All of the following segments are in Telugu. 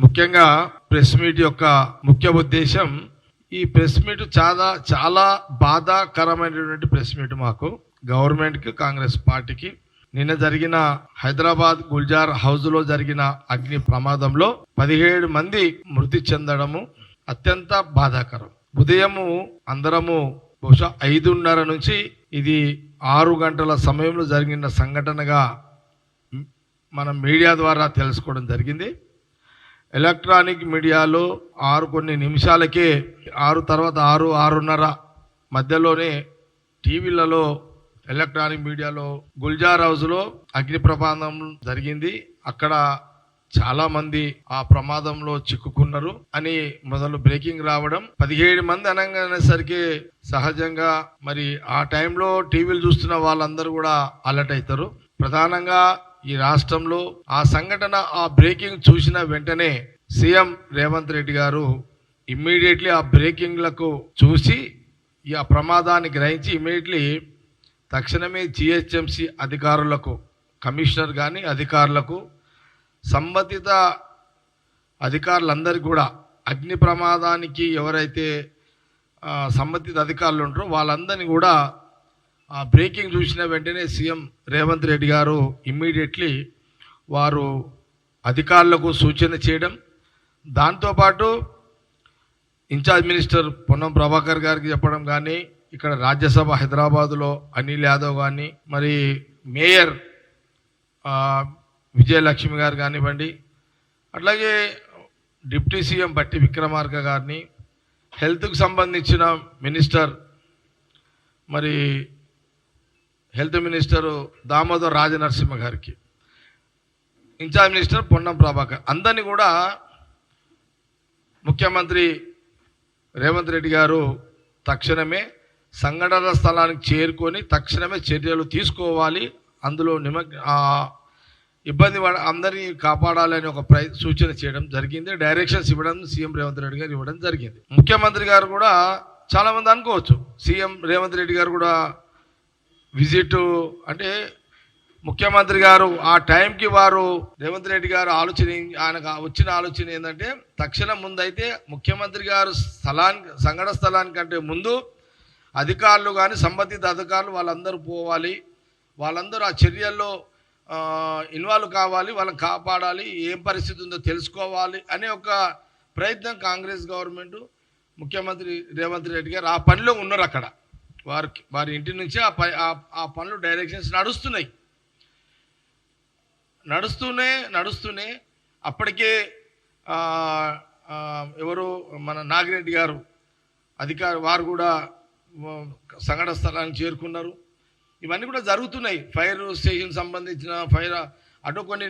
ముఖ్యంగా ప్రెస్ మీట్ యొక్క ముఖ్య ఉద్దేశం ఈ ప్రెస్ మీట్ చాలా చాలా బాధాకరమైనటువంటి ప్రెస్ మీట్ మాకు. గవర్నమెంట్కి కాంగ్రెస్ పార్టీకి. నిన్న జరిగిన హైదరాబాద్ గుల్జార్ హౌస్లో జరిగిన అగ్ని ప్రమాదంలో పదిహేడు మంది మృతి చెందడము అత్యంత బాధాకరం. ఉదయము అందరము బహుశా ఐదున్నర నుంచి ఇది ఆరు గంటల సమయంలో జరిగిన సంఘటనగా మనం మీడియా ద్వారా తెలుసుకోవడం జరిగింది. ఎలక్ట్రానిక్ మీడియాలో ఆరు కొన్ని నిమిషాలకే ఆరు తర్వాత ఆరు ఆరున్నర మధ్యలోనే టీవీలలో ఎలక్ట్రానిక్ మీడియాలో గుల్జార్ హౌస్లో అగ్ని ప్రమాదం జరిగింది. అక్కడ చాలా మంది ఆ ప్రమాదంలో చిక్కుకున్నారు అని మొదలు బ్రేకింగ్ రావడం. పదిహేడు మంది అనగానేసరికి సహజంగా మరి ఆ టైంలో టీవీలు చూస్తున్న వాళ్ళందరూ కూడా అలర్ట్ అవుతారు. ప్రధానంగా ఈ రాష్ట్రంలో ఆ సంఘటన ఆ బ్రేకింగ్ చూసిన వెంటనే సీఎం రేవంత్ రెడ్డి గారు ఇమ్మీడియట్లీ ఆ బ్రేకింగ్లకు చూసి ఈ ఆ ప్రమాదాన్ని గ్రహించి ఇమ్మీడియట్లీ తక్షణమే జిహెచ్ఎంసి అధికారులకు కమిషనర్ కానీ అధికారులకు సంబంధిత అధికారులందరికీ కూడా అగ్ని ప్రమాదానికి ఎవరైతే సంబంధిత అధికారులు ఉంటారో వాళ్ళందరినీ కూడా ఆ బ్రేకింగ్ చూసిన వెంటనే సీఎం రేవంత్ రెడ్డి గారు ఇమ్మీడియట్లీ వారు అధికారులకు సూచన చేయడం. దాంతోపాటు ఇన్ఛార్జ్ మినిస్టర్ పొన్నం ప్రభాకర్ గారికి చెప్పడం కానీ ఇక్కడ రాజ్యసభ హైదరాబాదులో అనిల్ యాదవ్ కానీ మరి మేయర్ విజయలక్ష్మి గారు కానివ్వండి అట్లాగే డిప్యూటీ సీఎం బట్టి విక్రమార్క గారిని హెల్త్కు సంబంధించిన మినిస్టర్ మరి హెల్త్ మినిస్టర్ దామోదర్ రాజనరసింహ గారికి. Incharge minister Ponnam Prabhakar. అందరినీ కూడా ముఖ్యమంత్రి రేవంత్ రెడ్డి గారు తక్షణమే సంఘటన స్థలానికి చేరుకొని తక్షణమే చర్యలు తీసుకోవాలి. అందులో నిమగ్ ఇబ్బంది పడ అందరినీ కాపాడాలని ఒక ప్రయ సూచన చేయడం జరిగింది. డైరెక్షన్స్ ఇవ్వడం సీఎం రేవంత్ రెడ్డి గారు ఇవ్వడం జరిగింది. ముఖ్యమంత్రి గారు కూడా చాలామంది అనుకోవచ్చు. సీఎం రేవంత్ రెడ్డి గారు కూడా విజిట్ అంటే ముఖ్యమంత్రి గారు ఆ టైంకి వారు రేవంత్ రెడ్డి గారు ఆలోచన ఆయన ఆయనకు వచ్చిన ఆలోచన ఏంటంటే తక్షణం ముందైతే ముఖ్యమంత్రి గారు స్థలానికి సంఘటన స్థలానికంటే ముందు అధికారులు కానీ సంబంధిత అధికారులు వాళ్ళందరూ పోవాలి. వాళ్ళందరూ ఆ చర్యల్లో ఇన్వాల్వ్ కావాలి వాళ్ళని కాపాడాలి ఏం పరిస్థితి ఉందో తెలుసుకోవాలి అనే ఒక ప్రయత్నం కాంగ్రెస్ గవర్నమెంట్ ముఖ్యమంత్రి రేవంత్ రెడ్డి గారు ఆ పనిలో ఉన్నారు అక్కడ. వారికి వారి ఇంటి నుంచి ఆ పై ఆ- పనులు డైరెక్షన్స్ నడుస్తున్నాయి. నడుస్తూనే నడుస్తూనే అప్పటికే ఎవరు మన నాగిరెడ్డి గారు అధికారి వారు కూడా సంఘటన స్థలానికి చేరుకున్నారు. ఇవన్నీ కూడా జరుగుతున్నాయి. ఫైర్ స్టేషన్ సంబంధించిన ఫైర్ అటు కొన్ని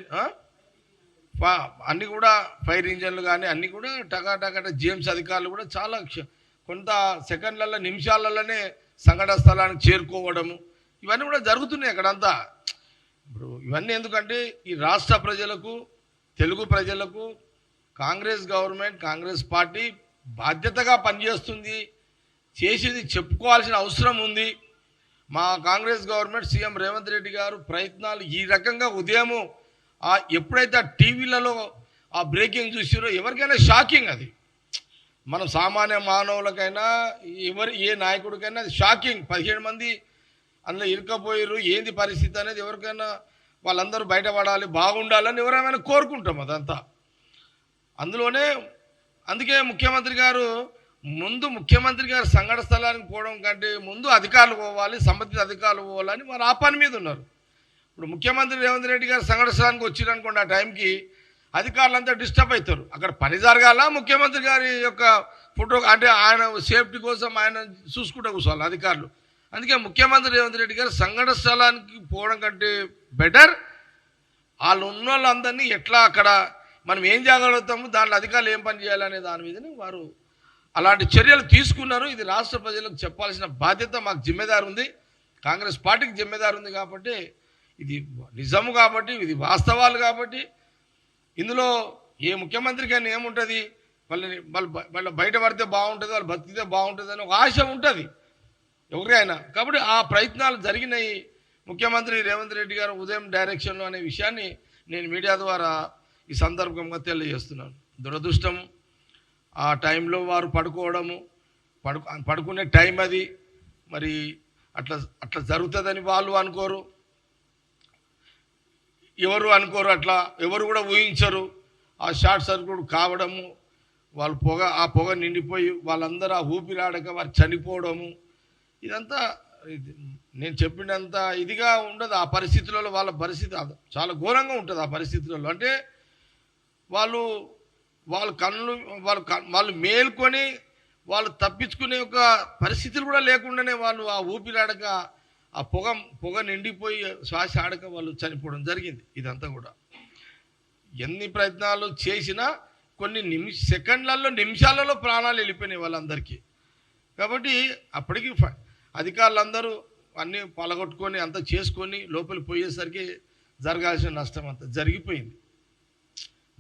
అన్నీ కూడా ఫైర్ ఇంజన్లు కానీ అన్నీ కూడా టకా టకాట జిఎంసీ అధికారులు కూడా చాలా కొంత సెకండ్లలో నిమిషాలలోనే సంఘటన స్థలానికి చేరుకోవడము ఇవన్నీ కూడా జరుగుతున్నాయి అక్కడంతా. ఇప్పుడు ఇవన్నీ ఎందుకంటే ఈ రాష్ట్ర ప్రజలకు తెలుగు ప్రజలకు కాంగ్రెస్ గవర్నమెంట్ కాంగ్రెస్ పార్టీ బాధ్యతగా పనిచేస్తుంది చేసేది చెప్పుకోవాల్సిన అవసరం ఉంది. మా కాంగ్రెస్ గవర్నమెంట్ సీఎం రేవంత్ రెడ్డి గారు ప్రయత్నాలు ఈ రకంగా ఉదయము ఎప్పుడైతే ఆ టీవీలలో ఆ బ్రేకింగ్ చూసారో ఎవరికైనా షాకింగ్ అది. మనం సామాన్య మానవులకైనా ఎవరి ఏ నాయకుడికైనా అది షాకింగ్. పదిహేడు మంది అందులో ఇరుకపోయారు ఏంది పరిస్థితి అనేది ఎవరికైనా వాళ్ళందరూ బయటపడాలి బాగుండాలని ఎవరైనా కోరుకుంటాం అదంతా. అందులోనే అందుకే ముఖ్యమంత్రి గారు ముందు ముఖ్యమంత్రి గారు సంఘట స్థలానికి పోవడం కంటే ముందు అధికారులు పోవాలి సంబంధిత అధికారులు పోవాలని వారు ఆ పని మీద ఉన్నారు. ఇప్పుడు ముఖ్యమంత్రి రేవంత్ రెడ్డి గారు సంఘటన స్థలానికి వచ్చిరనుకోండి ఆ టైంకి అధికారులంతా డిస్టర్బ్ అవుతారు. అక్కడ పని జరగాల? ముఖ్యమంత్రి గారి యొక్క ఫోటో అంటే ఆయన సేఫ్టీ కోసం ఆయన చూసుకుంటూ కూర్చోవాలి అధికారులు. అందుకే ముఖ్యమంత్రి రేవంత్ రెడ్డి గారు సంఘటన స్థలానికి పోవడం కంటే బెటర్. వాళ్ళు ఉన్న వాళ్ళందరినీ ఎట్లా అక్కడ మనం ఏం చేయగలుగుతాము దాంట్లో అధికారులు ఏం పని చేయాలనే దాని మీదనే వారు అలాంటి చర్యలు తీసుకున్నారు. ఇది రాష్ట్ర ప్రజలకు చెప్పాల్సిన బాధ్యత మాకు జిమ్మెదారు ఉంది. కాంగ్రెస్ పార్టీకి జిమ్మెదారు ఉంది కాబట్టి ఇది నిజము కాబట్టి ఇది వాస్తవాలు కాబట్టి ఇందులో ఏ ముఖ్యమంత్రికైనా ఏముంటుంది? వాళ్ళని వాళ్ళు మళ్ళీ వాళ్ళు బయట పడితే బాగుంటుంది వాళ్ళు బతికితే బాగుంటుంది అని ఒక ఆశ ఉంటుంది. ఎవరికైనా కాబట్టి ఆ ప్రయత్నాలు జరిగినాయి. ముఖ్యమంత్రి రేవంత్ రెడ్డి గారు ఉదయం డైరెక్షన్లో అనే విషయాన్ని నేను మీడియా ద్వారా ఈ సందర్భంగా తెలియజేస్తున్నాను. దురదృష్టం ఆ టైంలో వారు పడుకోవడము పడుకు పడుకునే టైం అది. మరి అట్లా అట్లా జరుగుతుందని వాళ్ళు అనుకోరు. ఎవరు అనుకోరు అట్లా. ఎవరు కూడా ఊహించరు. ఆ షార్ట్ సర్క్యూట్ కావడము వాళ్ళు పొగ ఆ పొగ నిండిపోయి వాళ్ళందరూ ఆ ఊపిరాడక వారు చనిపోవడము. ఇదంతా ఇది నేను చెప్పినంత ఇదిగా ఉండదు. ఆ పరిస్థితులలో వాళ్ళ పరిస్థితి చాలా ఘోరంగా ఉంటుంది ఆ పరిస్థితులలో. అంటే వాళ్ళు వాళ్ళ కళ్ళు వాళ్ళు వాళ్ళు మేల్కొని వాళ్ళు తప్పించుకునే ఒక పరిస్థితులు కూడా లేకుండానే వాళ్ళు ఆ ఊపిరాడక ఆ పొగ పొగ నిండిపోయి శ్వాస ఆడక వాళ్ళు చనిపోవడం జరిగింది. ఇదంతా కూడా. ఎన్ని ప్రయత్నాలు చేసినా కొన్ని నిమి సెకండ్లలో నిమిషాలలో ప్రాణాలు వెళ్ళిపోయినాయి వాళ్ళందరికీ. కాబట్టి అప్పటికి ఫ- అధికారులందరూ అన్నీ పలగొట్టుకొని అంతా చేసుకొని లోపలికి పోయేసరికి జరగాల్సిన నష్టం అంతా జరిగిపోయింది.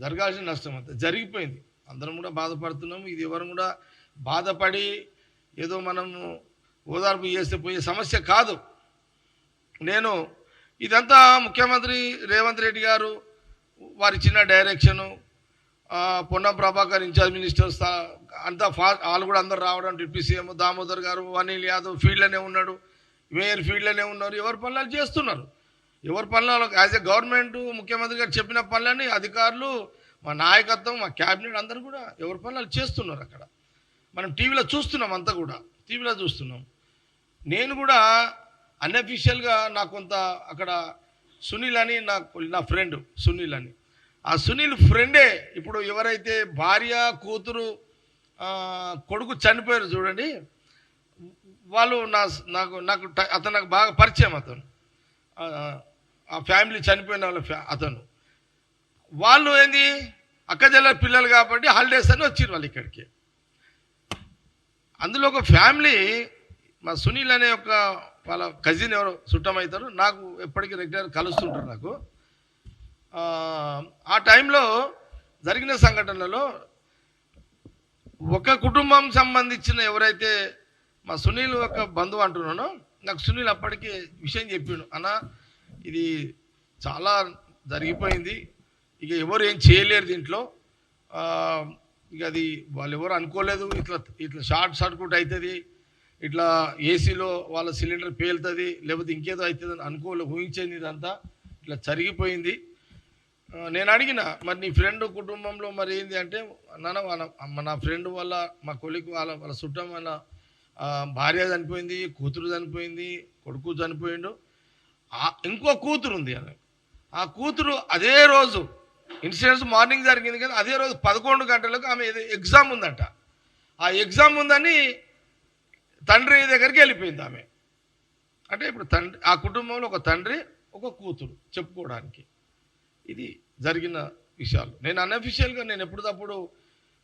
జరగాల్సిన నష్టం అంతా జరిగిపోయింది. అందరం కూడా బాధపడుతున్నాము. ఇది ఎవరు కూడా బాధపడి ఏదో మనము ఓదార్పు చేస్తే పోయే సమస్య కాదు. నేను ఇదంతా ముఖ్యమంత్రి రేవంత్ రెడ్డి గారు వారి చిన్న direction Ponnam Prabhakar incharge minister స్థా- అంతా ఫా వాళ్ళు కూడా అందరు రావడం డిప్యూటీ సీఎం దామోదర్ గారు అనిల్ యాదవ్ ఫీల్డ్లోనే ఉన్నాడు మేయర్ ఫీల్డ్లోనే ఉన్నారు ఎవరి పనులు చేస్తున్నారు? ఎవరి పనులు యాజ్ ఎ గవర్నమెంట్ ముఖ్యమంత్రి గారు చెప్పిన పనులని అధికారులు మా నాయకత్వం మా క్యాబినెట్ అందరూ కూడా ఎవరి పనులు చేస్తున్నారు అక్కడ. మనం టీవీలో చూస్తున్నాం అంతా కూడా టీవీలో చూస్తున్నాం. నేను కూడా అన్అఫీషియల్గా నాకు కొంత అక్కడ సునీల్ అని నా నా ఫ్రెండ్ సునీల్ అని. ఆ సునీల్ ఫ్రెండే ఇప్పుడు ఎవరైతే భార్య కూతురు కొడుకు చనిపోయారు చూడండి వాళ్ళు నా నాకు నాకు అతను నాకు బాగా పరిచయం అతను. ఆ, ఫ్యామిలీ చనిపోయిన వాళ్ళ ఫ్యా అతను. వాళ్ళు ఏంది? అక్కజల్ల పిల్లలు కాబట్టి హాలిడేస్ అని వచ్చారు వాళ్ళు ఇక్కడికి. అందులో ఒక ఫ్యామిలీ మా సునీల్ అనే ఒక వాళ్ళ కజిన్ ఎవరో చుట్టమవుతారు నాకు ఎప్పటికీ రెగ్యులర్ కలుస్తుంటారు నాకు. ఆ, టైంలో జరిగిన సంఘటనలలో ఒక కుటుంబం సంబంధించిన ఎవరైతే మా సునీల్ ఒక బంధువు అంటున్నానో నాకు సునీల్ అప్పటికి విషయం చెప్పిండు. అన్న ఇది చాలా జరిగిపోయింది. ఇక ఎవరు ఏం చేయలేరు దీంట్లో. ఇక అది వాళ్ళు ఎవరు అనుకోలేదు. ఇట్లా ఇట్లా షార్ట్ సర్క్యూట్ అవుతుంది. ఇట్లా ఏసీలో వాళ్ళ సిలిండర్ పేలుతుంది లేకపోతే ఇంకేదో అవుతుంది అని అనుకోలే ఊహించింది ఇదంతా. ఇట్లా జరిగిపోయింది. నేను అడిగిన మరి నీ ఫ్రెండ్ కుటుంబంలో మరి ఏంది అంటే నాన్న వాళ్ళ నా ఫ్రెండ్ వల్ల మా కొలికి వాళ్ళ వాళ్ళ చుట్టం వల్ల భార్య చనిపోయింది కూతురు చనిపోయింది కొడుకు చనిపోయిండు. ఇంకో కూతురు ఉంది అని ఆ కూతురు అదే రోజు ఇన్సిడెంట్స్ మార్నింగ్ జరిగింది కదా అదే రోజు పదకొండు గంటలకు ఆమె ఎగ్జామ్ ఉందంట. ఆ ఎగ్జామ్ ఉందని తండ్రి దగ్గరికి వెళ్ళిపోయింది ఆమె. అంటే ఇప్పుడు తండ్రి ఆ కుటుంబంలో ఒక తండ్రి ఒక కూతురు చెప్పుకోవడానికి. ఇది జరిగిన విషయాలు. నేను అన్అఫిషియల్గా నేను ఎప్పటికప్పుడు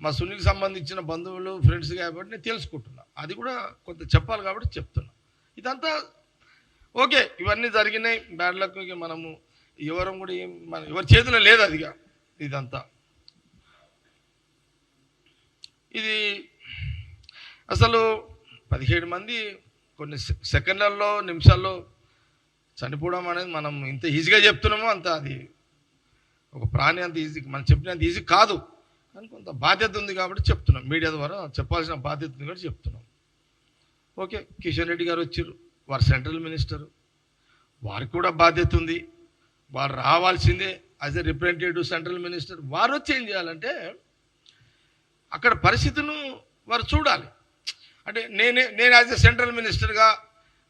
మా సునీల్ సంబంధించిన బంధువులు ఫ్రెండ్స్ కాబట్టి నేను తెలుసుకుంటున్నా. అది కూడా కొంత చెప్పాలి కాబట్టి చెప్తున్నా. ఇదంతా ఓకే ఇవన్నీ జరిగినాయి. బ్యాడ్ లక్ మనము ఎవరం కూడా ఏం మన ఎవరి చేతిలో లేదు అదిగా ఇదంతా. ఇది అసలు పదిహేడు మంది కొన్ని సె- సెకండ్లలో నిమిషాల్లో చనిపోవడం అనేది మనం ఇంత ఈజీగా చెప్తున్నామో అంత అది ఒక ప్రాణి అంత ఈజీ మనం చెప్పినంత ఈజీ కాదు. కానీ కొంత బాధ్యత ఉంది కాబట్టి చెప్తున్నాం. మీడియా ద్వారా చెప్పాల్సిన బాధ్యత ఉంది కాబట్టి చెప్తున్నాం. ఓకే కిషన్ రెడ్డి గారు వచ్చారు. వారు సెంట్రల్ మినిస్టర్. వారికి కూడా బాధ్యత ఉంది. వారు రావాల్సిందే. As a representative central minister వారు వచ్చి ఏం చేయాలంటే అక్కడ పరిస్థితులను వారు చూడాలి. అంటే నేనే నేను యాజ్ ఎ సెంట్రల్ మినిస్టర్గా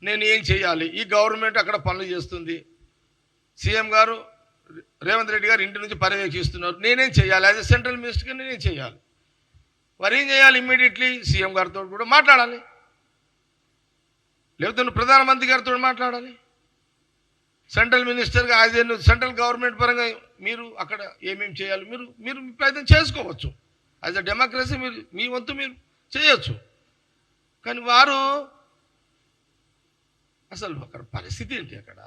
నేను ఏం చేయాలి? ఈ గవర్నమెంట్ అక్కడ పనులు చేస్తుంది. సీఎం గారు రేవంత్ రెడ్డి గారు ఇంటి నుంచి పర్యవేక్షిస్తున్నారు. నేనేం చేయాలి? యాజ్ ఎ సెంట్రల్ మినిస్టర్గా నేనేం చేయాలి? వారు ఏం చేయాలి? ఇమ్మీడియట్లీ సీఎం గారితో కూడా మాట్లాడాలి. లేకపోతే నువ్వు ప్రధానమంత్రి గారితో మాట్లాడాలి. సెంట్రల్ మినిస్టర్గా యాజ్ ఏ సెంట్రల్ గవర్నమెంట్ పరంగా మీరు అక్కడ ఏమేమి చేయాలి? మీరు మీరు ప్రయత్నం చేసుకోవచ్చు. యాజ్ అ డెమోక్రసీ మీరు మీ వంతు మీరు చేయొచ్చు. కానీ వారు అసలు అక్కడ పరిస్థితి ఏంటి అక్కడ?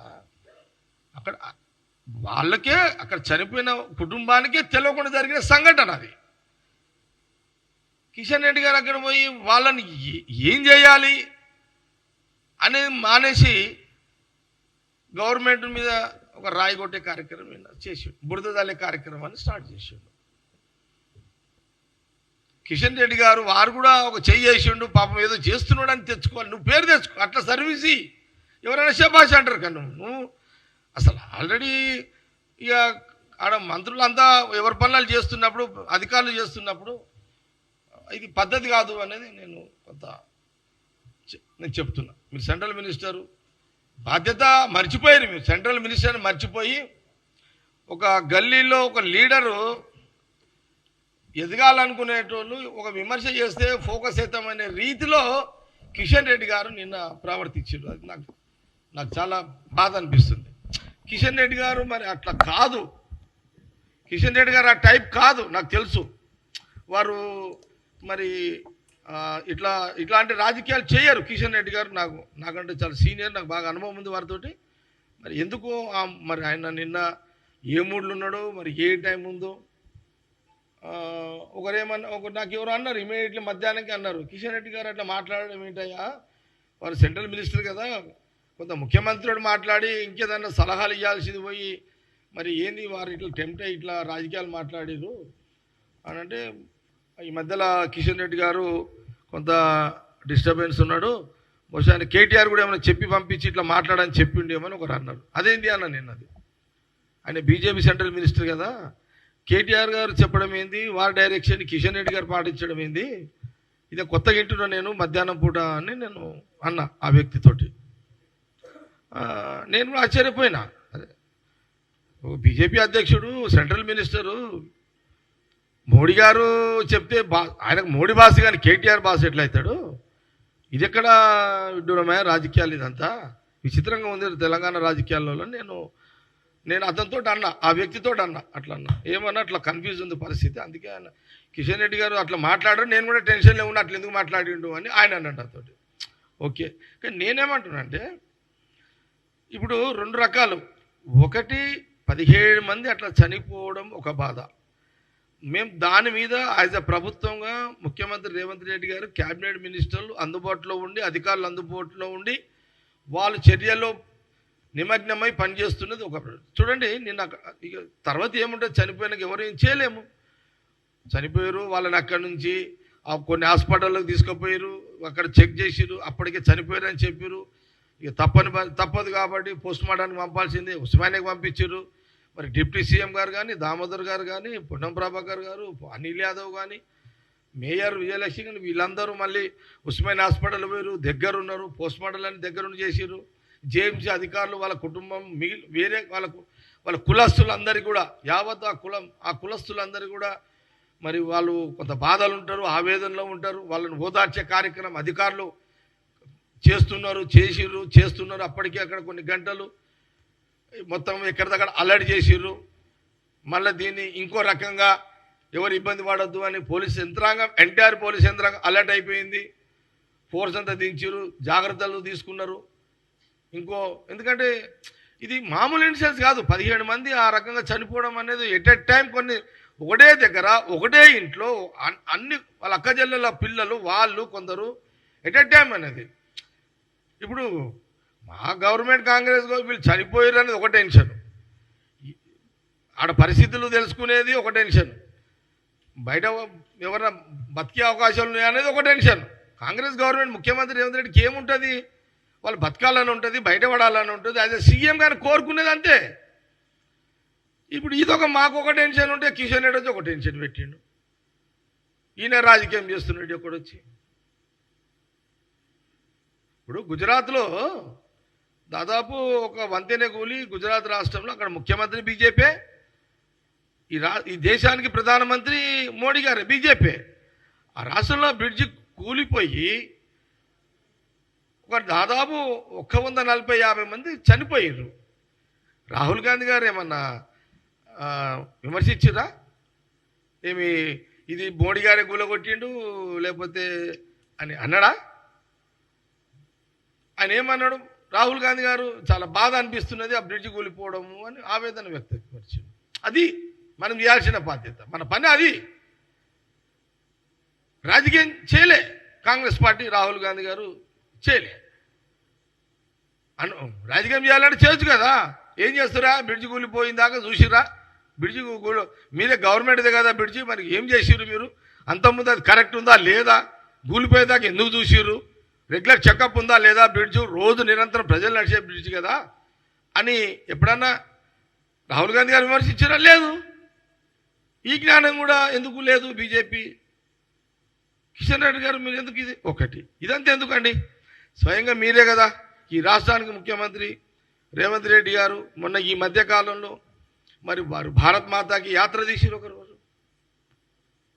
అక్కడ వాళ్ళకే అక్కడ చనిపోయిన కుటుంబానికే తెలియకుండా జరిగిన సంఘటన అది. కిషన్ రెడ్డి గారు అక్కడ పోయి వాళ్ళని ఏం చేయాలి అనేది మానేసి గవర్నమెంట్ మీద ఒక రాయి కొట్టే కార్యక్రమం చేసి బురద తల్లే కార్యక్రమాన్ని స్టార్ట్ చేసాడు. కిషన్ రెడ్డి గారు వారు కూడా ఒక చెయ్యి వేసిండు పాపం ఏదో చేస్తున్నాడు అని తెచ్చుకోవాలి. నువ్వు పేరు తెచ్చుకో అట్లా సర్వీస్ ఎవరైనా శబాష్ అంటారు కన్ను నువ్వు. నువ్వు అసలు ఆల్రెడీ ఇక ఆడ మంత్రులంతా ఎవరి పనులు చేస్తున్నప్పుడు అధికారులు చేస్తున్నప్పుడు ఇది పద్ధతి కాదు అనేది నేను కొంత నేను చెప్తున్నా. మీరు సెంట్రల్ మినిస్టరు బాధ్యత మర్చిపోయారు మీరు. సెంట్రల్ మినిస్టర్ని మర్చిపోయి ఒక గల్లీలో ఒక లీడరు ఎదగాలనుకునేటోళ్ళు ఒక విమర్శ చేస్తే ఫోకస్ అవుతామనే రీతిలో కిషన్ రెడ్డి గారు నిన్న ప్రవర్తించారు. అది నాకు నాకు చాలా బాధ అనిపిస్తుంది. కిషన్ రెడ్డి గారు మరి అట్లా కాదు. కిషన్ రెడ్డి గారు ఆ టైప్ కాదు నాకు తెలుసు. వారు మరి ఇట్లా ఇట్లాంటి రాజకీయాలు చేయరు కిషన్ రెడ్డి గారు. నాకు నాకంటే చాలా సీనియర్ నాకు బాగా అనుభవం ఉంది వారితోటి. మరి ఎందుకు మరి ఆయన నిన్న ఏ మూడ్లు ఉన్నాడో మరి ఏ టైం ఉందో ఒకరేమన్నా ఒక నాకు ఎవరు అన్నారు ఇమీడియట్లీ మధ్యాహ్నానికి అన్నారు. కిషన్ రెడ్డి గారు అట్లా మాట్లాడడం ఏంటయ్యా? వారు సెంట్రల్ మినిస్టర్ కదా కొంత ముఖ్యమంత్రుడు మాట్లాడి ఇంకేదన్నా సలహాలు ఇవ్వాల్సింది పోయి మరి ఏంది వారు ఇట్లా టెంప్ట్ అయ్యి ఇట్లా రాజకీయాలు మాట్లాడారు? అని అంటే ఈ మధ్యలో కిషన్ రెడ్డి గారు కొంత డిస్టర్బెన్స్ ఉన్నాడు. బహుశా ఆయన కేటీఆర్ కూడా ఏమైనా చెప్పి పంపించి ఇట్లా మాట్లాడని చెప్పిండేమని ఒకరు అన్నారు. అదేంటి అన్న నిన్నది? ఆయన బీజేపీ సెంట్రల్ మినిస్టర్ కదా కేటీఆర్ గారు చెప్పడం ఏంది? వారి డైరెక్షన్ కిషన్ రెడ్డి గారు పాటించడం ఏంది? ఇది కొత్తగా వింటున్నా నేను మధ్యాహ్నం పూట అని నేను అన్నా ఆ వ్యక్తితోటి. నేను కూడా ఆశ్చర్యపోయినా. అదే. ఓ బీజేపీ అధ్యక్షుడు సెంట్రల్ మినిస్టరు మోడీ గారు చెప్తే బా ఆయనకు మోడీ బాస్ కానీ కేటీఆర్ బాస్ ఎట్లయితాడు? ఇది ఎక్కడ విడ్డూరమయ్య? రాజకీయాలు ఇదంతా? విచిత్రంగా ఉంది తెలంగాణ రాజకీయాల్లో నేను నేను అతనితో అన్నా ఆ వ్యక్తితో అన్నా అట్లా అన్నా. ఏమన్నా అట్లా కన్ఫ్యూజ్ ఉంది పరిస్థితి. అందుకే ఆయన కిషన్ రెడ్డి గారు అట్లా మాట్లాడరు నేను కూడా టెన్షన్లో ఉన్నా అట్లా ఎందుకు మాట్లాడిండు అని ఆయన అన్నాడు అతోటి ఓకే. కానీ నేనేమంటున్నా అంటే ఇప్పుడు రెండు రకాలు. ఒకటి పదిహేడు మంది అట్లా చనిపోవడం ఒక బాధ. మేము దాని మీద యాజ్ అ ప్రభుత్వంగా ముఖ్యమంత్రి రేవంత్ రెడ్డి గారు క్యాబినెట్ మినిస్టర్లు అందుబాటులో ఉండి అధికారులు అందుబాటులో ఉండి వాళ్ళు చర్యల్లో నిమగ్నమై పనిచేస్తున్నది ఒక చూడండి నిన్న ఇక తర్వాత ఏముంటుంది చనిపోయినాక ఎవరు ఏం చేయలేము. చనిపోయారు వాళ్ళని అక్కడి నుంచి ఆ కొన్ని హాస్పిటల్లోకి తీసుకుపోయారు అక్కడ చెక్ చేసిరు అప్పటికే చనిపోయారు అని చెప్పారు ఇక తప్పని తప్పదు కాబట్టి పోస్ట్ మార్టానికి పంపాల్సిందే ఉస్మానియాకి పంపించారు మరి డిప్యూటీ సీఎం గారు కానీ దామోదర్ గారు కానీ పొన్నం ప్రభాకర్ గారు అనిల్ యాదవ్ కానీ మేయర్ విజయలక్ష్మి కానీ వీళ్ళందరూ మళ్ళీ ఉస్మాన్ హాస్పిటల్ పోయారు దగ్గర ఉన్నారు పోస్ట్ మార్టం అని దగ్గరుండి చేసిరు జేఎంసీ అధికారులు వాళ్ళ కుటుంబం మిగిలి వేరే వాళ్ళకు వాళ్ళ కులస్తులందరికీ కూడా యావత్ ఆ కులం ఆ కులస్తులందరూ కూడా మరి వాళ్ళు కొంత బాధలు ఉంటారు ఆవేదనలో ఉంటారు వాళ్ళని ఓదార్చే కార్యక్రమం అధికారులు చేస్తున్నారు చేసిర్రు చేస్తున్నారు అప్పటికే అక్కడ కొన్ని గంటలు మొత్తం ఎక్కడిదక్కడ అలర్ట్ చేసిర్రు. మళ్ళీ దీన్ని ఇంకో రకంగా ఎవరు ఇబ్బంది పడద్దు అని పోలీస్ యంత్రాంగం ఎన్టీఆర్ పోలీస్ యంత్రాంగం అలర్ట్ అయిపోయింది. ఫోర్స్ అంతా దించారు జాగ్రత్తలు తీసుకున్నారు. ఇంకో ఎందుకంటే ఇది మామూలు ఇన్సిడెంట్స్ కాదు. పదిహేడు మంది ఆ రకంగా చనిపోవడం అనేది ఎట్ ఎ టైం కొన్ని ఒకటే దగ్గర ఒకటే ఇంట్లో అన్- అన్ని వాళ్ళ అక్క చెల్లెల పిల్లలు వాళ్ళు కొందరు ఎట్ ఎ టైం అనేది. ఇప్పుడు మా గవర్నమెంట్ కాంగ్రెస్ గో- వీళ్ళు చనిపోయారు అనేది ఒక టెన్షన్. ఆడ పరిస్థితులు తెలుసుకునేది ఒక టెన్షన్. బయట ఎవరైనా బతికే అవకాశాలు ఉన్నాయనేది ఒక టెన్షన్. కాంగ్రెస్ గవర్నమెంట్ ముఖ్యమంత్రి రేవంత్ రెడ్డికి ఏముంటుంది? వాళ్ళు బతకాలని ఉంటుంది బయటపడాలని ఉంటుంది. అదే సీఎం గారు కోరుకునేది అంతే. ఇప్పుడు ఇదొక మాకు ఒక టెన్షన్ ఉంటే కిషన్ రెడ్డి వచ్చి ఒక టెన్షన్ పెట్టిండు. ఈయన రాజకీయం చేస్తున్నాడు ఒకడు వచ్చి. ఇప్పుడు గుజరాత్లో దాదాపు ఒక వంతెన కూలి గుజరాత్ రాష్ట్రంలో అక్కడ ముఖ్యమంత్రి బీజేపీ ఈ రా ఈ దేశానికి ప్రధానమంత్రి మోడీ గారు బీజేపీ. ఆ రాష్ట్రంలో బ్రిడ్జి కూలిపోయి ఒక దాదాపు ఒక్క వంద నలభై యాభై మంది చనిపోయారు రాహుల్ గాంధీ గారు ఏమన్నా విమర్శించురా ఏమి ఇది మోడీ గారే గులగొట్టిండు లేకపోతే అని అన్నాడా? ఆయన ఏమన్నాడు? రాహుల్ గాంధీ గారు చాలా బాధ అనిపిస్తున్నది ఆ బ్రిడ్జ్ కూలిపోవడము అని ఆవేదన వ్యక్తపరిచాడు అది మనం చేయాల్సిన బాధ్యత. మన పని అది. రాజకీయం చేయలే. కాంగ్రెస్ పార్టీ రాహుల్ గాంధీ గారు చేయలే. అను రాజకీయం చేయాలంటే చేయొచ్చు కదా. ఏం చేస్తురా? బ్రిడ్జి కూలిపోయిన దాకా చూసిరా బ్రిడ్జి కూలి మీరే గవర్నమెంట్దే కదా బ్రిడ్జి? మరి ఏం చేసిర్రు మీరు? అంతకుముందు అది కరెక్ట్ ఉందా లేదా? కూలిపోయేదాకా ఎందుకు చూసిర్రు? రెగ్యులర్ చెకప్ ఉందా లేదా బ్రిడ్జ్? రోజు నిరంతరం ప్రజలు నడిచే బ్రిడ్జ్ కదా. అని ఎప్పుడన్నా రాహుల్ గాంధీ గారు విమర్శించారా లేదు. ఈ జ్ఞానం కూడా ఎందుకు లేదు బీజేపీ? కిషన్ రెడ్డి గారు మీరు ఎందుకు ఇది? ఒకటి. ఇదంతా ఎందుకండి? స్వయంగా మీరే కదా. ఈ రాష్ట్రానికి ముఖ్యమంత్రి రేవంత్ రెడ్డి గారు మొన్న ఈ మధ్యకాలంలో మరి వారు భారత్ మాతాకి యాత్ర తీసిరు ఒకరోజు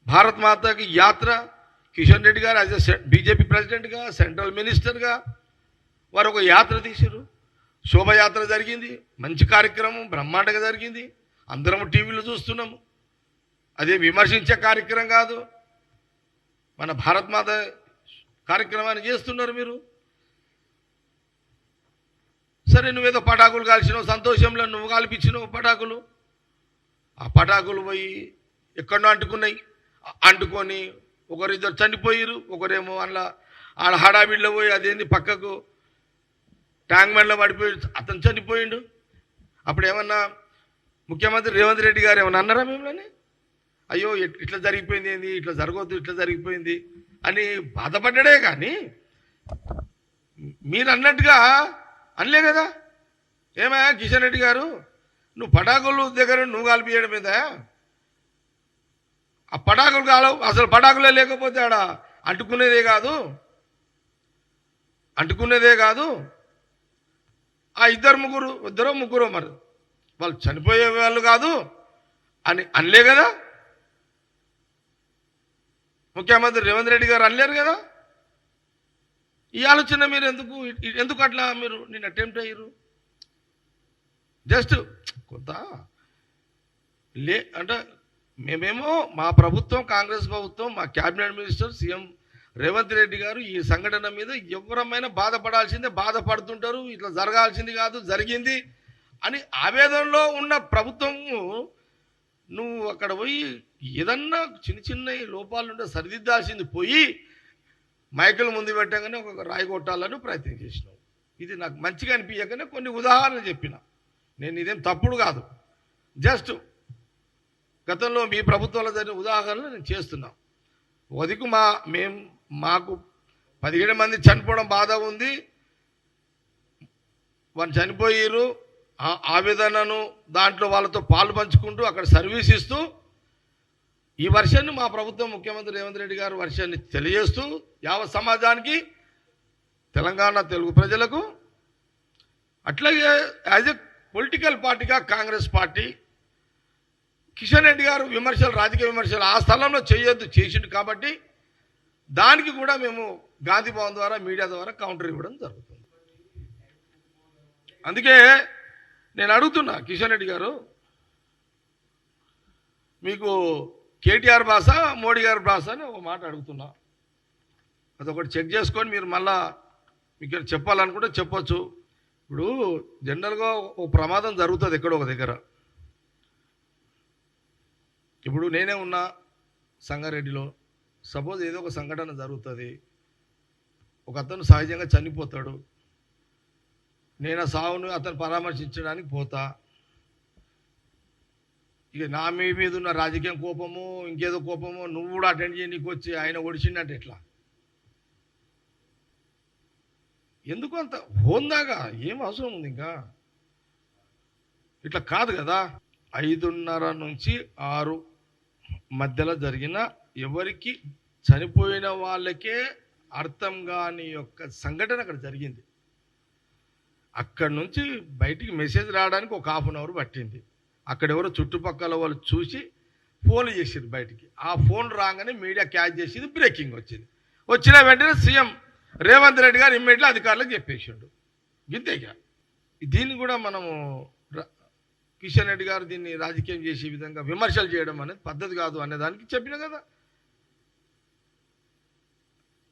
భారత్ మాతాకి యాత్ర Kishan Reddy garu as a BJP ప్రెసిడెంట్గా సెంట్రల్ మినిస్టర్గా వారు ఒక యాత్ర తీసిరు. శోభయాత్ర జరిగింది మంచి కార్యక్రమం బ్రహ్మాండంగా జరిగింది. అందరం టీవీలో చూస్తున్నాము. అదే విమర్శించే కార్యక్రమం కాదు. మన భారత్ మాత కార్యక్రమాన్ని చేస్తున్నారు మీరు. సరే నువ్వేదో పటాకులు కాల్చినావు సంతోషంలో నువ్వు కాల్పించినావు పటాకులు. ఆ పటాకులు పోయి ఎక్కడో అంటుకున్నాయి. అంటుకొని ఒకరిద్దరు చనిపోయారు ఒకరేమో అందులో ఆడ హడావిడిలో పోయి అదేంది పక్కకు ట్యాంక్ బండ్లో పడిపోయి అతను చనిపోయిండు. అప్పుడు ఏమన్నా ముఖ్యమంత్రి రేవంత్ రెడ్డి గారు ఏమన్నా అన్నారా మిమ్మల్ని? అయ్యో ఇట్లా జరిగిపోయింది ఏంది? ఇట్లా జరగవద్దు ఇట్లా జరిగిపోయింది అని బాధపడ్డాడే కానీ మీరు అన్నట్టుగా అనలే కదా. ఏమా కిషన్ రెడ్డి గారు? నువ్వు పటాకులు దగ్గర నువ్వు కాల్పియడం మీద ఆ పటాకులు కాలవు అసలు పటాకులే లేకపోతే ఆడ అంటుకునేదే కాదు. అంటుకునేదే కాదు. ఆ ఇద్దరు ముగ్గురు ఇద్దరు ముగ్గురు మరి. వాళ్ళు చనిపోయే వాళ్ళు కాదు అని అనలే కదా. ముఖ్యమంత్రి రేవంత్ రెడ్డి గారు అనలేరు కదా? ఈ ఆలోచన మీరు ఎందుకు ఎందుకు అట్లా మీరు నేను అటెంప్ట్ అయ్యారు జస్ట్ కొంత లే అంటే మేమేమో మా ప్రభుత్వం కాంగ్రెస్ ప్రభుత్వం మా cabinet minister CM Revanth Reddy garu ఈ సంఘటన మీద ఎవరమైనా బాధపడాల్సిందే బాధపడుతుంటారు ఇట్లా జరగాల్సింది కాదు జరిగింది అని ఆవేదనలో ఉన్న ప్రభుత్వము నువ్వు అక్కడ పోయి ఏదన్నా చిన్న చిన్న లోపాలు ఉంటే సరిదిద్దాల్సింది పోయి మైకులు ముందు పెట్టగానే ఒక రాయి కొట్టాలని ప్రయత్నం చేసినావు ఇది నాకు మంచిగా అనిపించకనే కొన్ని ఉదాహరణలు చెప్పిన. నేను ఇదేం తప్పుడు కాదు. జస్ట్ గతంలో మీ ప్రభుత్వంలో జరిగిన ఉదాహరణలు నేను చేస్తున్నాం. వదికు మా మేము మాకు పదిహేడు మంది చనిపోవడం బాధ ఉంది. వాళ్ళు చనిపోయారు ఆ ఆవేదనను దాంట్లో వాళ్ళతో పాలు పంచుకుంటూ అక్కడ సర్వీస్ ఇస్తూ ఈ వర్షాన్ని మా ప్రభుత్వం ముఖ్యమంత్రి రేవంత్ రెడ్డి గారు వర్షాన్ని తెలియజేస్తూ యావత్ సమాజానికి తెలంగాణ తెలుగు ప్రజలకు అట్లాగే యాజ్ ఎ పొలిటికల్ పార్టీగా కాంగ్రెస్ పార్టీ కిషన్ రెడ్డి గారు విమర్శలు రాజకీయ విమర్శలు ఆ స్థలంలో చేయొద్దు చేసిండు కాబట్టి దానికి కూడా మేము గాంధీ భవన్ ద్వారా మీడియా ద్వారా కౌంటర్ ఇవ్వడం జరుగుతుంది. అందుకే నేను అడుగుతున్నా కిషన్ రెడ్డి గారు మీకు కేటీఆర్ భాష మోడీ గారి భాష అని ఒక మాట అడుగుతున్నా. అదొకటి చెక్ చేసుకొని మీరు మళ్ళా మీకు చెప్పాలనుకుంటే చెప్పొచ్చు. ఇప్పుడు జనరల్గా ఒక ప్రమాదం జరుగుతుంది ఎక్కడో ఒక దగ్గర. ఇప్పుడు నేనే ఉన్నా సంగారెడ్డిలో. సపోజ్ ఏదో ఒక సంఘటన జరుగుతుంది. ఒక అతను సహజంగా చనిపోతాడు. నేను ఆ సావును అతను పరామర్శించడానికి పోతా. ఇక నా మీ మీద ఉన్న రాజకీయం కోపము ఇంకేదో కోపము నువ్వు కూడా అటెండ్ చేయనీకి వచ్చి ఆయన ఒడిచిండంటే ఎట్లా? ఎందుకు అంత హోందాగా? ఏం అవసరం ఉంది ఇంకా? ఇట్లా కాదు కదా? ఐదున్నర నుంచి ఆరు మధ్యలో జరిగిన ఎవరికి చనిపోయిన వాళ్ళకే అర్థం కాని యొక్క సంఘటన అక్కడ జరిగింది. అక్కడి నుంచి బయటికి మెసేజ్ రావడానికి ఒక హాఫ్ అన్ అవర్ పట్టింది. అక్కడ ఎవరో చుట్టుపక్కల వాళ్ళు చూసి ఫోన్ చేసారు బయటికి. ఆ ఫోన్ రాగానే మీడియా క్యాచ్ చేసింది బ్రేకింగ్ వచ్చింది. వచ్చిన వెంటనే సీఎం రేవంత్ రెడ్డి గారు ఇమ్మీడియట్లీ అధికారులకు చెప్పేసిండు. గింతేగా దీన్ని కూడా మనము కిషన్ రెడ్డి గారు దీన్ని రాజకీయం చేసే విధంగా విమర్శలు చేయడం అనేది పద్ధతి కాదు అనేదానికి చెప్పిన కదా.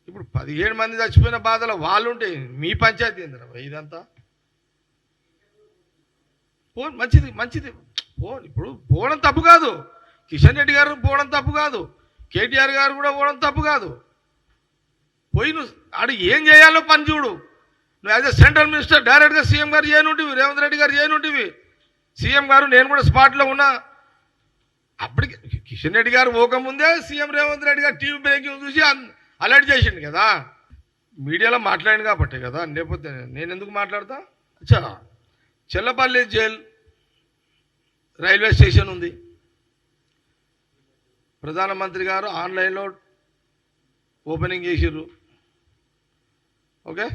ఇప్పుడు పదిహేడు మంది చచ్చిపోయిన బాధలో వాళ్ళు ఉంటాయి మీ పంచాయతీ ఏందిరా ఇదంతా? ఫోన్ మంచిది మంచిది. పో ఇప్పుడు పోవడం తప్పు కాదు. కిషన్ రెడ్డి గారు పోవడం తప్పు కాదు. కేటీఆర్ గారు కూడా పోవడం తప్పు కాదు. పోయి నువ్వు ఆడు ఏం చేయాలో పని చూడు. నువ్వు యాజ్ ఎ సెంట్రల్ మినిస్టర్ డైరెక్ట్గా సీఎం గారు చేయనుంటివి రేవంత్ రెడ్డి గారు చేయనుంటివి. సీఎం గారు నేను కూడా స్పాట్లో ఉన్నా. అప్పటికి కిషన్ రెడ్డి గారు పోకముందే సీఎం రేవంత్ రెడ్డి గారు టీవీ బ్రేకింగ్ చూసి అలర్ట్ చేసిండు కదా. మీడియాలో మాట్లాడింది కాబట్టి కదా. లేకపోతే నేను ఎందుకు మాట్లాడతా? అచ్చా చెల్లపల్లి జైల్ రైల్వే స్టేషన్ ఉంది. ప్రధానమంత్రి గారు ఆన్లైన్లో ఓపెనింగ్ చేసిర్రు. ఓకే?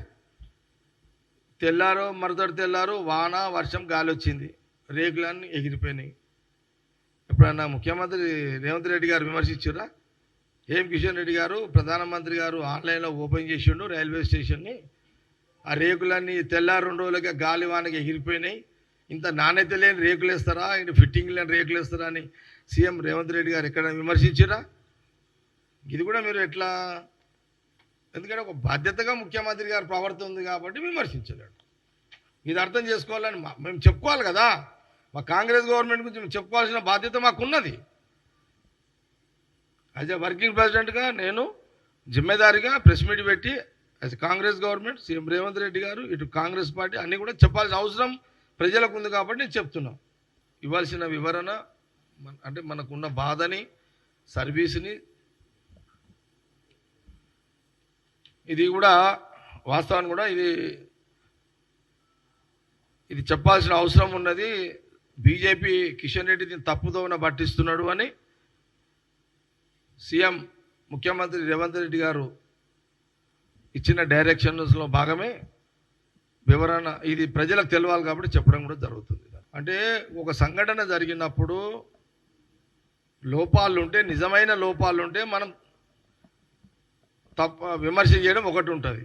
తెల్లారు మరుదటి తెల్లారు వాన వర్షం గాలి వచ్చింది. రేకులన్నీ ఎగిరిపోయినాయి. ఎప్పుడన్నా ముఖ్యమంత్రి రేవంత్ రెడ్డి గారు విమర్శించురా ఏం కిషన్ రెడ్డి గారు ప్రధానమంత్రి గారు ఆన్లైన్లో ఓపెన్ చేసిండు రైల్వే స్టేషన్ని. ఆ రేకులన్నీ తెల్లారు రెండు రోజులకి గాలి వానకి ఎగిరిపోయినాయి. ఇంత నాణ్యత లేని రేకులు వేస్తారా? ఇంత ఫిట్టింగ్ లేని రేకులు వేస్తారా అని సీఎం రేవంత్ రెడ్డి గారు ఎక్కడ విమర్శించారా ఇది కూడా మీరు ఎట్లా? ఎందుకంటే ఒక బాధ్యతగా ముఖ్యమంత్రి గారు ప్రవర్తన ఉంది కాబట్టి విమర్శించలేడు. ఇది అర్థం చేసుకోవాలని మా- మేము చెప్పుకోవాలి కదా. మా కాంగ్రెస్ గవర్నమెంట్ గురించి మేము చెప్పుకోవాల్సిన బాధ్యత మాకున్నది. యాజ్ ఎ వర్కింగ్ ప్రెసిడెంట్గా నేను జిమ్మేదారిగా ప్రెస్ మీట్ పెట్టి as Congress government CM Revanth Reddy garu ఇటు కాంగ్రెస్ పార్టీ అన్నీ కూడా చెప్పాల్సిన అవసరం ప్రజలకు ఉంది కాబట్టి నేను చెప్తున్నా. ఇవ్వాల్సిన వివరణ మన- అంటే మనకున్న బాధని సర్వీస్ని ఇది కూడా వాస్తవాన్ని కూడా ఇది ఇది చెప్పాల్సిన అవసరం ఉన్నది. బీజేపీ కిషన్ రెడ్డి దీన్ని తప్పుదోవన పట్టిస్తున్నాడు అని సీఎం ముఖ్యమంత్రి రేవంత్ రెడ్డి గారు ఇచ్చిన డైరెక్షన్స్లో భాగమే వివరణ ఇది ప్రజలకు తెలవాలి కాబట్టి చెప్పడం కూడా జరుగుతుంది. అంటే ఒక సంఘటన జరిగినప్పుడు లోపాలు ఉంటే నిజమైన లోపాలు ఉంటే మనం తప్ప విమర్శ చేయడం ఒకటి ఉంటుంది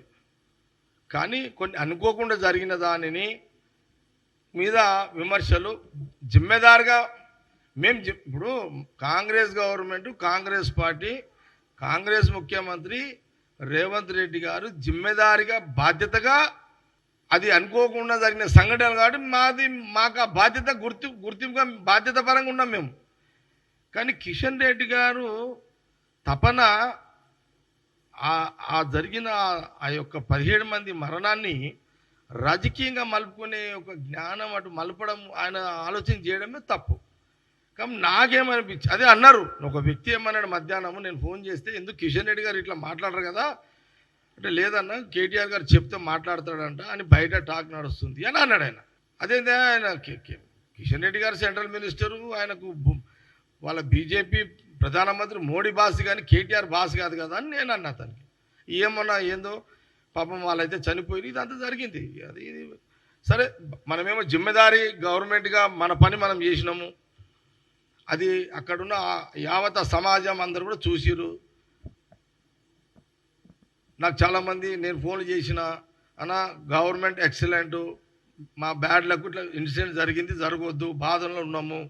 కానీ కొన్ని అనుకోకుండా జరిగిన దానిని మీద విమర్శలు జిమ్మెదారుగా మేము ఇప్పుడు కాంగ్రెస్ గవర్నమెంట్ కాంగ్రెస్ పార్టీ కాంగ్రెస్ ముఖ్యమంత్రి రేవంత్ రెడ్డి గారు జిమ్మెదారిగా బాధ్యతగా అది అనుకోకుండా జరిగిన సంఘటనలు కాబట్టి మాది మాకు ఆ బాధ్యత గుర్తు గుర్తింపుగా బాధ్యత పరంగా ఉన్నాం మేము. కానీ కిషన్ రెడ్డి గారు తపన ఆ- జరిగిన ఆ- యొక్క పదిహేడు మంది మరణాన్ని రాజకీయంగా మలుపుకునే ఒక జ్ఞానం అటు మలపడం ఆయన ఆలోచన చేయడమే తప్పు. కానీ నాకేమనిపించి అదే అన్నారు. ఒక వ్యక్తి ఏమన్నాడు మధ్యాహ్నము నేను ఫోన్ చేస్తే ఎందుకు కిషన్ రెడ్డి గారు ఇట్లా మాట్లాడరు కదా? అంటే లేదన్న కేటీఆర్ గారు చెప్తే మాట్లాడతాడంట అని బయట టాక్ నడుస్తుంది అని అన్నాడు ఆయన. అదేంటే ఆయన? కిషన్ రెడ్డి గారు సెంట్రల్ మినిస్టరు ఆయనకు వాళ్ళ బీజేపీ ప్రధానమంత్రి మోడీ బాస్ కానీ కేటీఆర్ బాస్ కాదు కదా అని నేను అన్నా అతనికి ఏమన్నా ఏందో? పాపం వాళ్ళైతే చనిపోయి ఇదంతా జరిగింది. అది ఇది. సరే మనమేమో జిమ్మెదారీ గవర్నమెంట్గా మన పని మనం చేసినాము. అది అక్కడున్న యావత సమాజం అందరూ కూడా చూసిరు నాకు చాలామంది నేను ఫోన్లు చేసిన అన్న గవర్నమెంట్ ఎక్సలెంట్ మా బ్యాడ్ లక్ ఇట్లా ఇన్సిడెంట్ జరిగింది జరగవద్దు బాధల్లో ఉన్నాము.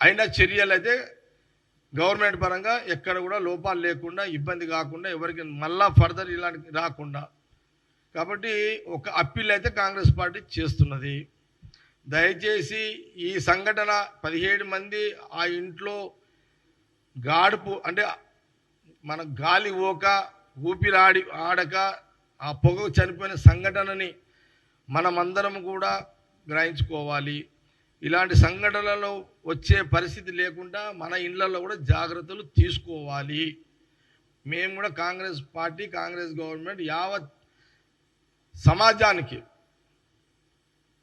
అయినా చర్యలు అయితే గవర్నమెంట్ పరంగా ఎక్కడ కూడా లోపాలు లేకుండా ఇబ్బంది కాకుండా ఎవరికి మళ్ళా ఫర్దర్ ఇలాంటి రాకుండా. కాబట్టి ఒక అప్పీల్ అయితే కాంగ్రెస్ పార్టీ చేస్తున్నది. దయచేసి ఈ సంఘటన పదిహేడు మంది ఆ ఇంట్లో గాడుపు అంటే మన గాలి ఓక ఊపిరాడి ఆడక ఆ పొగ చనిపోయిన సంఘటనని మనమందరం కూడా గ్రహించుకోవాలి. ఇలాంటి సంఘటనలలో వచ్చే పరిస్థితి లేకుండా మన ఇళ్ళలో కూడా జాగ్రత్తలు తీసుకోవాలి. మేము కూడా కాంగ్రెస్ పార్టీ కాంగ్రెస్ గవర్నమెంట్ యావత్ సమాజానికి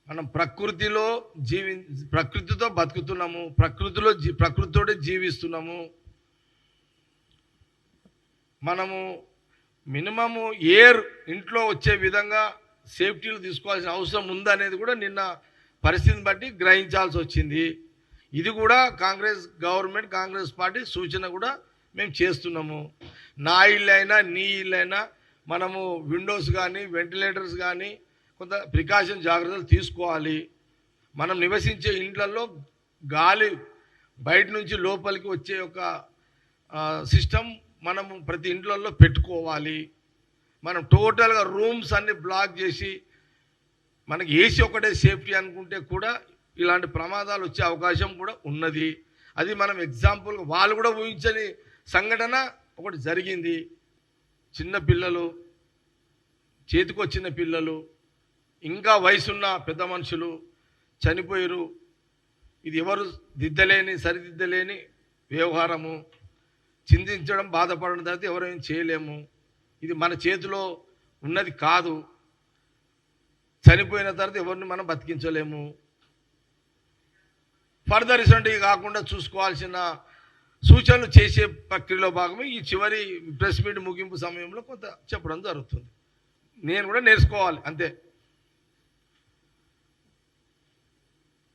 మనం ప్రకృతిలో జీవి ప్రకృతితో బతుకుతున్నాము ప్రకృతిలో జీ ప్రకృతితోటే జీవిస్తున్నాము. మనము మినిమము ఎయిర్ ఇంట్లో వచ్చే విధంగా సేఫ్టీలు తీసుకోవాల్సిన అవసరం ఉందనేది కూడా నిన్న పరిస్థితిని బట్టి గ్రహించాల్సి వచ్చింది. ఇది కూడా కాంగ్రెస్ గవర్నమెంట్ కాంగ్రెస్ పార్టీ సూచన కూడా మేము చేస్తున్నాము. నా ఇల్లు అయినా నీ ఇల్లు అయినా మనము విండోస్ కానీ వెంటిలేటర్స్ కానీ కొంత ప్రికాషన్ జాగ్రత్తలు తీసుకోవాలి. మనం నివసించే ఇండ్లలో గాలి బయట నుంచి లోపలికి వచ్చే ఒక సిస్టమ్ మనము ప్రతి ఇంట్లలో పెట్టుకోవాలి. మనం టోటల్గా రూమ్స్ అన్ని బ్లాక్ చేసి మనకి ఏసీ ఒకటే సేఫ్టీ అనుకుంటే కూడా ఇలాంటి ప్రమాదాలు వచ్చే అవకాశం కూడా ఉన్నది. అది మనం ఎగ్జాంపుల్ వాళ్ళు కూడా ఊహించని సంఘటన ఒకటి జరిగింది. చిన్న పిల్లలు చేతికొచ్చిన పిల్లలు ఇంకా వయసున్న పెద్ద మనుషులు చనిపోయారు ఇది ఎవరు దిద్దలేని సరిదిద్దలేని వ్యవహారము. చింతించడం బాధపడడం తర్వాత ఎవరేం చేయలేము. ఇది మన చేతిలో ఉన్నది కాదు. చనిపోయిన తర్వాత ఎవరిని మనం బతికించలేము. ఫర్దర్ ఇటువంటివి కాకుండా చూసుకోవాల్సిన సూచనలు చేసే ప్రక్రియలో భాగమే ఈ చివరి ప్రెస్ మీట్ ముగింపు సమయంలో కొంత చెప్పడం జరుగుతుంది. నేను కూడా నేర్చుకోవాలి అంతే.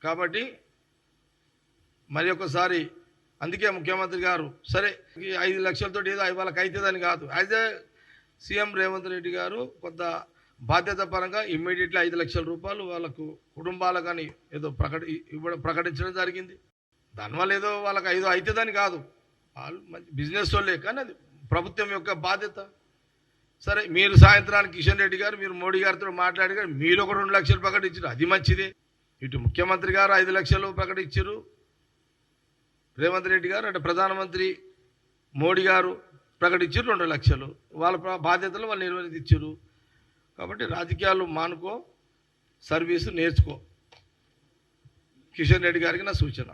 కాబట్టి మరి ఒకసారి అందుకే ముఖ్యమంత్రి గారు సరే ఈ ఐదు లక్షలతో ఏదో వాళ్ళకి అవుతుందని కాదు అయితే సీఎం రేవంత్ రెడ్డి గారు కొంత బాధ్యత పరంగా ఇమ్మీడియట్లీ ఐదు లక్షల రూపాయలు వాళ్ళకు కుటుంబాలకు అని ఏదో ప్రకటి ఇవ్వడం ప్రకటించడం జరిగింది. దానివల్ల ఏదో వాళ్ళకి ఐదు అవుతుందని కాదు. వాళ్ళు మంచి బిజినెస్ వాళ్ళే కానీ అది ప్రభుత్వం యొక్క బాధ్యత. సరే మీరు సాయంత్రానికి కిషన్ రెడ్డి గారు మీరు మోడీ గారితో మాట్లాడి మీరు ఒక రెండు లక్షలు ప్రకటించారు అది మంచిదే. ఇటు ముఖ్యమంత్రి గారు ఐదు లక్షలు ప్రకటించారు రేవంత్ రెడ్డి గారు అంటే ప్రధానమంత్రి మోడీ గారు ప్రకటించారు రెండు లక్షలు. వాళ్ళ బాధ్యతలు వాళ్ళు నిర్వహించారు కాబట్టి రాజకీయాలు మానుకో సర్వీసు నేర్చుకో. కిషన్ రెడ్డి గారికి నా సూచన.